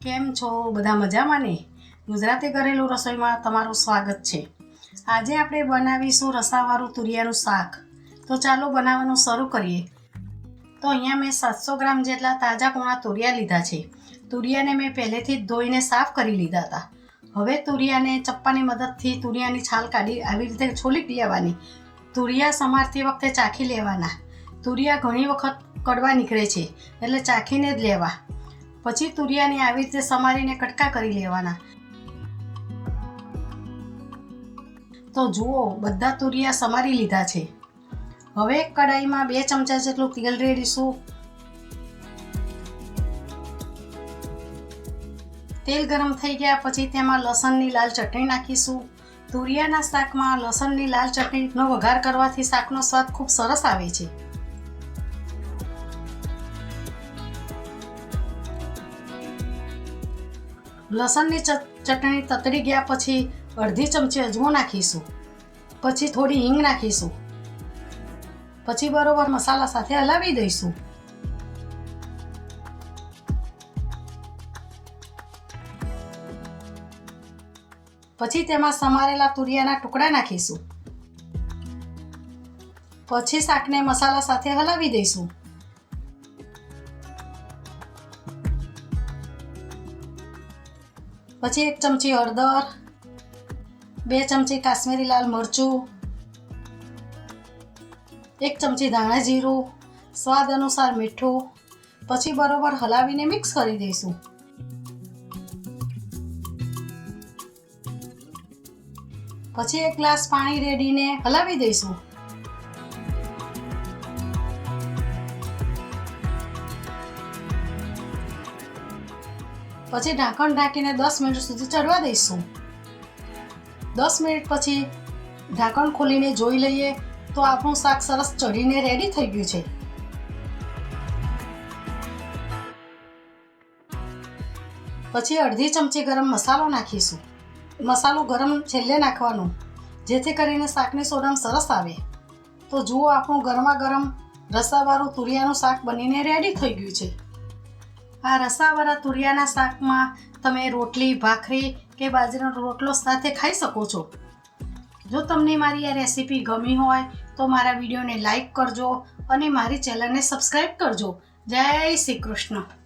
કેમ છો? બધા મજામાં ને? ગુજરાતી ઘરેલું રસોઈમાં તમારું સ્વાગત છે. આજે આપણે બનાવીશું રસાવાળું તુરિયાનું શાક. તો ચાલો બનાવવાનું શરૂ કરીએ. તો અહીંયા મેં સાતસો ગ્રામ જેટલા તાજા કોણા તુરિયા લીધા છે. તુરિયાને મેં પહેલેથી જ ધોઈને સાફ કરી લીધા હતા. હવે તુરિયાને ચપ્પાની મદદથી તુરિયાની છાલ કાઢી આવી રીતે છોલી લેવાની. તુરિયા સમારતી વખતે ચાખી લેવાના. તુરિયા ઘણી વખત કડવા નીકળે છે, એટલે ચાખીને જ લેવા. પછી તુરિયાને આવી રીતે સમારીને કટકા કરી લેવાના. તો જુઓ, બધા તુરિયા સમારી લીધા છે. હવે કડાઈમાં બે ચમચા જેટલું તેલ રેડીશું. તેલ ગરમ થઈ ગયા પછી તેમાં લસણની લાલ ચટણી નાખીશું. તુરિયાના શાકમાં લસણની લાલ ચટણીનો વઘાર કરવાથી શાકનો સ્વાદ ખૂબ સરસ આવે છે. લસણની ચટણી તતડી ગયા પછી અડધી ચમચી અજમો નાખીશું. પછી થોડી હિંગ નાખીશું. પછી બરોબર મસાલા સાથે હલાવી દઈશું. પછી તેમાં સમારેલા તુરિયાના ટુકડા નાખીશું. પછી શાકને મસાલા સાથે હલાવી દઈશું. પછી એક ચમચી હળદર, બે ચમચી કાશ્મીરી લાલ મરચું, એક ચમચી ધાણા જીરું, સ્વાદ અનુસાર મીઠું, પછી બરોબર હલાવીને મિક્સ કરી દઈશું. પછી એક ગ્લાસ પાણી રેડીને હલાવી દઈશું. પછી ઢાંકણ ઢાંકીને દસ મિનિટ સુધી ચડવા દઈશું. દસ મિનિટ પછી ઢાંકણ ખોલીને જોઈ લઈએ તો આપણું શાક સરસ ચડીને રેડી થઈ ગયું છે. પછી અડધી ચમચી ગરમ મસાલો નાખીશું. મસાલો ગરમ છેલ્લે નાખવાનો, જેથી કરીને શાકની સોડમ સરસ આવે. તો જુઓ આપણું ગરમા ગરમ રસાવાળું તુરિયાનું શાક બનીને રેડી થઈ ગયું છે. આ રસાવાળા તુરિયાના શાકમાં તમે રોટલી, ભાખરી કે બાજરીનો રોટલો સાથે ખાઈ શકો છો. જો તમને મારી આ રેસીપી ગમી હોય, તો મારા વિડીયોને લાઈક કરજો અને મારી ચેનલને સબસ્ક્રાઈબ કરજો. જય શ્રી કૃષ્ણ.